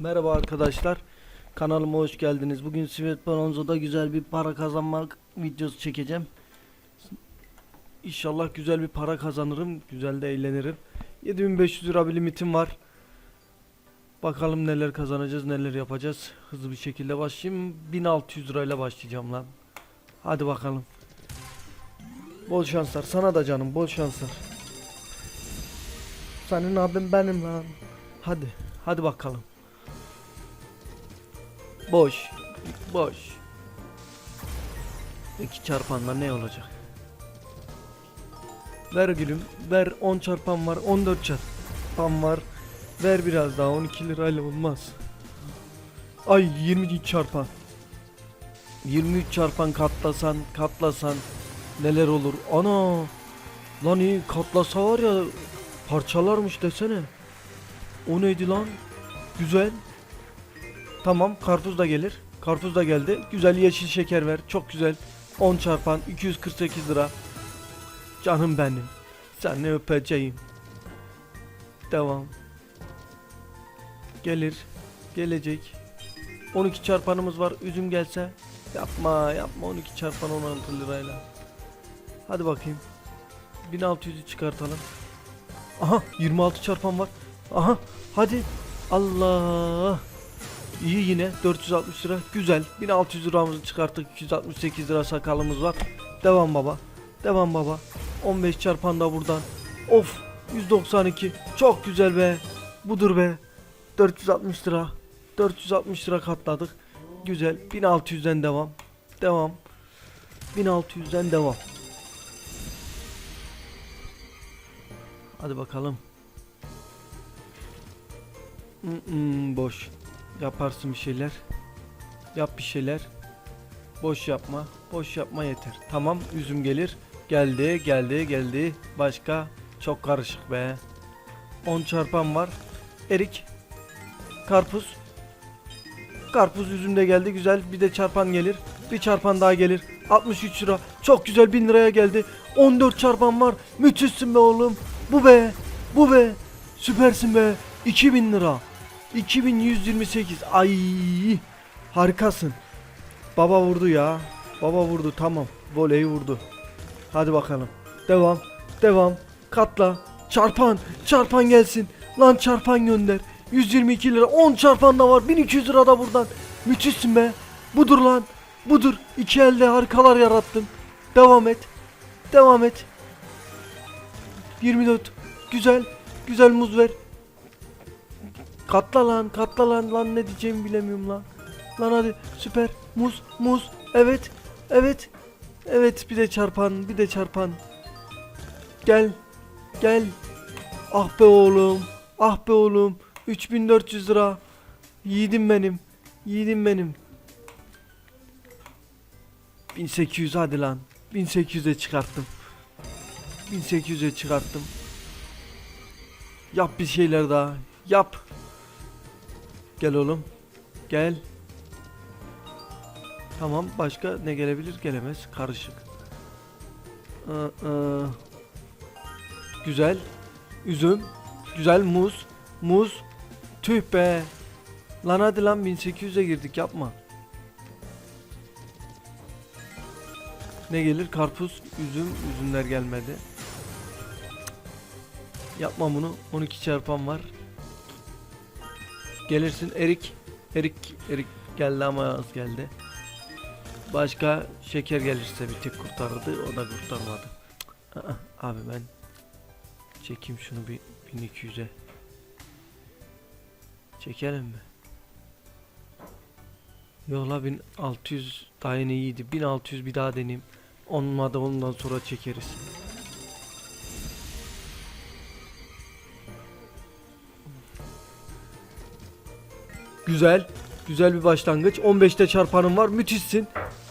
Merhaba arkadaşlar. Kanalıma hoş geldiniz. Bugün Svet Bonanzo'da güzel bir para kazanmak videosu çekeceğim. İnşallah güzel bir para kazanırım. Güzel de eğlenirim. 7500 lira bir limitim var. Bakalım neler kazanacağız, neler yapacağız. Hızlı bir şekilde başlayayım. 1600 lirayla başlayacağım lan. Hadi bakalım. Bol şanslar. Sana da canım bol şanslar. Senin abin benim lan. Hadi. Hadi bakalım. Boş. Boş. İki çarpanla ne olacak? Ver gülüm. Ver 10 çarpan var. 14 çarpan var. Ver biraz daha 12 lirayla olmaz. Ay 20 çarpan. 23 çarpan katlasan katlasan neler olur? Ana! Lan iyi katlasa var ya parçalarmış desene. O neydi lan? Güzel. Tamam karpuz da gelir. Karpuz da geldi. Güzel yeşil şeker ver. Çok güzel. 10 çarpan 248 lira. Canım benim. Seni öpeceğim. Devam. Gelir. Gelecek. 12 çarpanımız var. Üzüm gelse. Yapma yapma 12 çarpan 16 lirayla. Hadi bakayım. 1600'ü çıkartalım. Aha 26 çarpan var. Aha hadi. Allah. İyi yine 460 lira. Güzel. 1600 liramızı çıkarttık. 268 lira sakalımız var. Devam baba. Devam baba. 15 çarpan da buradan. Of 192. Çok güzel be. Budur be. 460 lira. 460 lira katladık. Güzel. 1600'den devam. Devam. 1600'den devam. Hadi bakalım. Mm-mm, boş. Yaparsın bir şeyler. Yap bir şeyler. Boş yapma. Boş yapma yeter. Tamam üzüm gelir. Geldi geldi geldi. Başka çok karışık be. 10 çarpan var. Erik. Karpuz. Karpuz üzüm de geldi güzel. Bir de çarpan gelir. Bir çarpan daha gelir. 63 lira. Çok güzel 1000 liraya geldi. 14 çarpan var. Müthişsin be oğlum. Bu be. Bu be. Süpersin be. 2000 lira. 2128. Ay. Harikasın. Baba vurdu ya. Baba vurdu tamam. Voleyi vurdu. Hadi bakalım. Devam. Devam. Katla. Çarpan. Çarpan gelsin. Lan çarpan gönder. 122 lira. 10 çarpan da var. 1200 lira da buradan. Müthişsin be. Budur lan. Budur. İki elde harikalar yarattın. Devam et. Devam et. 24. Güzel. Güzel muz ver. Katla lan, katla lan, lan ne diyeceğimi bilemiyorum lan. Lan hadi süper. Muz, muz. Evet. Evet. Evet bir de çarpan, bir de çarpan. Gel. Gel. Ah be oğlum. Ah be oğlum. 3400 lira. Yiğidim benim. Yiğidim benim. 1800 hadi lan. 1800'e çıkarttım. 1800'e çıkarttım. Yap bir şeyler daha. Yap. Gel oğlum. Gel. Tamam başka ne gelebilir? Gelemez. Karışık. Ee, e, Güzel. Üzüm. Güzel muz. Muz. Tüh be. Lan hadi lan 1800'e girdik yapma. Ne gelir? Karpuz, üzüm, üzümler gelmedi. Yapma bunu. 12 çarpan var. Gelirsin Erik. Erik Erik geldi ama az geldi. Başka şeker gelirse bir tek kurtardı. O da kurtarmadı. Abi ben çekeyim şunu bir 1200'e. Çekelim mi? Yola 1600 daha yine iyiydi. 1600 bir daha deneyeyim. Olmadı ondan sonra çekeriz. Güzel. Güzel bir başlangıç. 15'te çarpanım var. Müthişsin.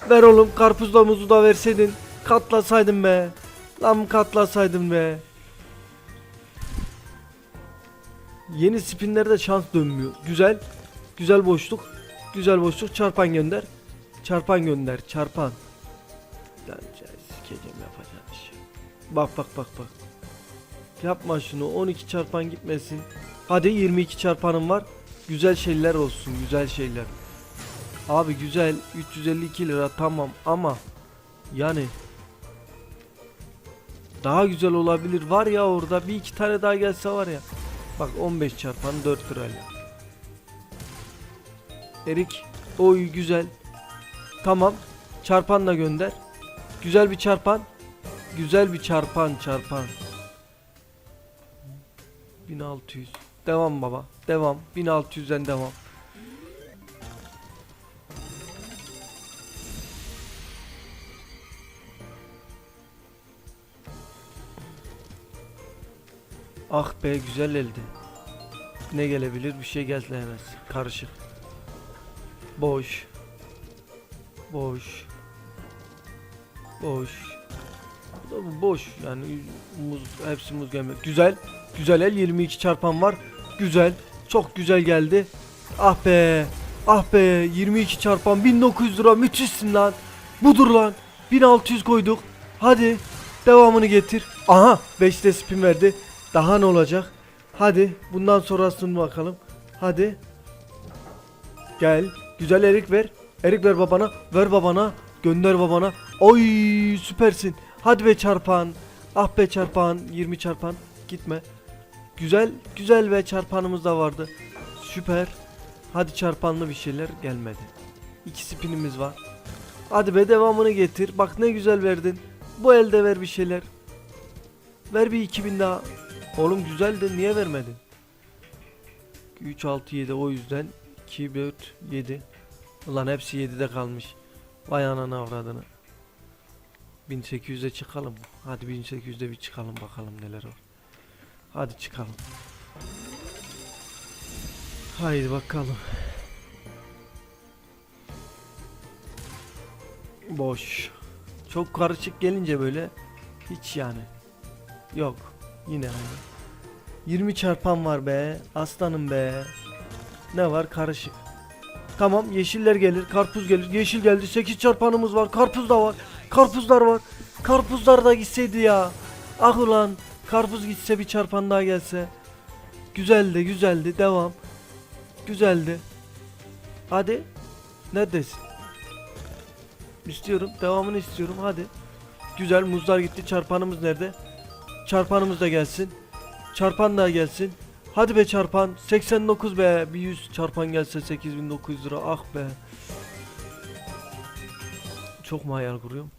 Ver oğlum karpuzla muzu da verseydin. Katlasaydın be. Lan katlasaydın be. Yeni spinlerde şans dönmüyor. Güzel. Güzel boşluk. Güzel boşluk. Çarpan gönder. Çarpan gönder. Çarpan. Sikeceğim yapacağım işi. Bak bak bak bak. Yapma şunu. 12 çarpan gitmesin. Hadi 22 çarpanım var. Güzel şeyler olsun, güzel şeyler. Abi güzel 352 lira tamam ama yani daha güzel olabilir. Var ya orada bir iki tane daha gelse var ya. Bak 15 çarpan 4 lirayla. Erik oy güzel. Tamam. Çarpan da gönder. Güzel bir çarpan. Güzel bir çarpan çarpan. 1600. Devam baba. Devam. 1600'den devam. Ah be güzel elde. Ne gelebilir? Bir şey gelmez. Karışık. Boş. Boş. Boş. Bu boş yani muz hepsi muz gelmek. Güzel. Güzel el 22 çarpan var. Güzel. Çok güzel geldi. Ah be. Ah be 22 çarpan 1900 lira müthişsin lan. Budur lan. 1600 koyduk. Hadi devamını getir. Aha 5'te spin verdi. Daha ne olacak? Hadi bundan sonrasını bakalım. Hadi. Gel. Güzel erik ver. Erik ver babana. Ver babana. Gönder babana. Oy süpersin. Hadi be çarpan. Ah be çarpan. 20 çarpan. Gitme. Güzel. Güzel ve çarpanımız da vardı. Süper. Hadi çarpanlı bir şeyler gelmedi. İki spinimiz var. Hadi be devamını getir. Bak ne güzel verdin. Bu elde ver bir şeyler. Ver bir 2000 daha. Oğlum güzel de niye vermedin? 3 6 7 o yüzden 2 4 7. Ulan hepsi 7'de kalmış. Vay anana avradını. 1800'e çıkalım. Hadi 1800'de bir çıkalım bakalım neler var. Hadi çıkalım. Haydi bakalım. Boş. Çok karışık gelince böyle hiç yani. Yok. Yine aynı. 20 çarpan var be. Aslanım be. Ne var? Karışık. Tamam yeşiller gelir. Karpuz gelir. Yeşil geldi. 8 çarpanımız var. Karpuz da var. Karpuzlar var. Karpuzlar da gitseydi ya. Ah ulan. Karpuz gitse bir çarpan daha gelse. Güzeldi güzeldi. Devam. Güzeldi. Hadi. Neredesin? İstiyorum. Devamını istiyorum. Hadi. Güzel muzlar gitti. Çarpanımız nerede? Çarpanımız da gelsin. Çarpan da gelsin. Hadi be çarpan. 89 be. Bir 100 çarpan gelse 8900 lira. Ah be. Çok mu hayal kuruyorum?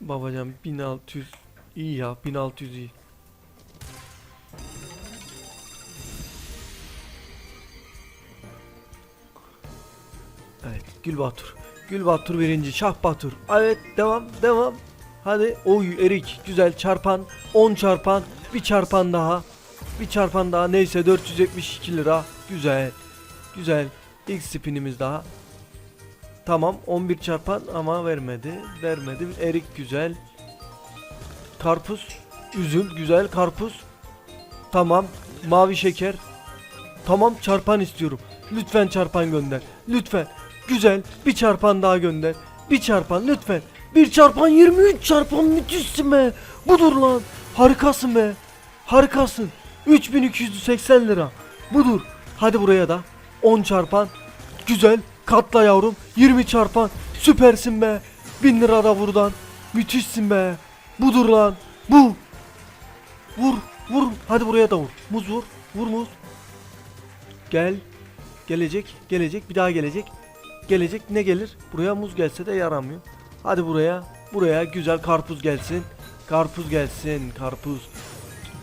Babacan 1600 iyi ya 1600 iyi. Evet Gül Batur. Gül Batur birinci. Şah Batur. Evet devam devam. Hadi oy erik güzel çarpan 10 çarpan bir çarpan daha bir çarpan daha neyse 472 lira güzel güzel ilk spinimiz daha tamam 11 çarpan ama vermedi vermedi erik güzel karpuz üzüm güzel karpuz tamam mavi şeker tamam çarpan istiyorum lütfen çarpan gönder lütfen güzel bir çarpan daha gönder bir çarpan lütfen bir çarpan 23 çarpan müthişsin be. Budur lan. Harikasın be. Harikasın. 3280 lira. Budur. Hadi buraya da. 10 çarpan. Güzel. Katla yavrum. 20 çarpan. Süpersin be. 1000 lira da buradan. Müthişsin be. Budur lan. Bu. Vur. Vur. Hadi buraya da vur. Muz vur. Vur muz. Gel. Gelecek. Gelecek. Bir daha gelecek. Gelecek. Ne gelir? Buraya muz gelse de yaramıyor. Hadi buraya. Buraya güzel karpuz gelsin. Karpuz gelsin. Karpuz.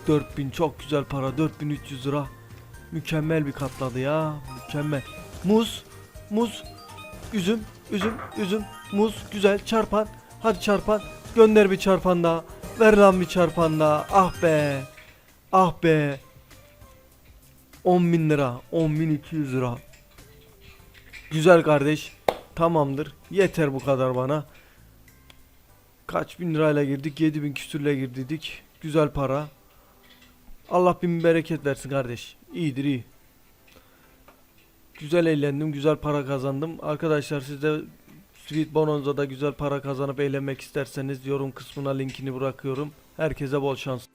4000 çok güzel para. 4300 lira. Mükemmel bir katladı ya. Mükemmel. Muz. Muz. Üzüm. Üzüm. Üzüm. Muz. Güzel. Çarpan. Hadi çarpan. Gönder bir çarpan daha. Ver lan bir çarpan daha. Ah be. Ah be. 10 bin lira. 10 bin 200 lira. Güzel kardeş. Tamamdır. Yeter bu kadar bana. Kaç bin lirayla girdik? 7000 küsürle girdik. Güzel para. Allah bin bereket versin kardeş. İyidir iyi. Güzel eğlendim. Güzel para kazandım. Arkadaşlar siz de Sweet Bonanza'da güzel para kazanıp eğlenmek isterseniz yorum kısmına linkini bırakıyorum. Herkese bol şans.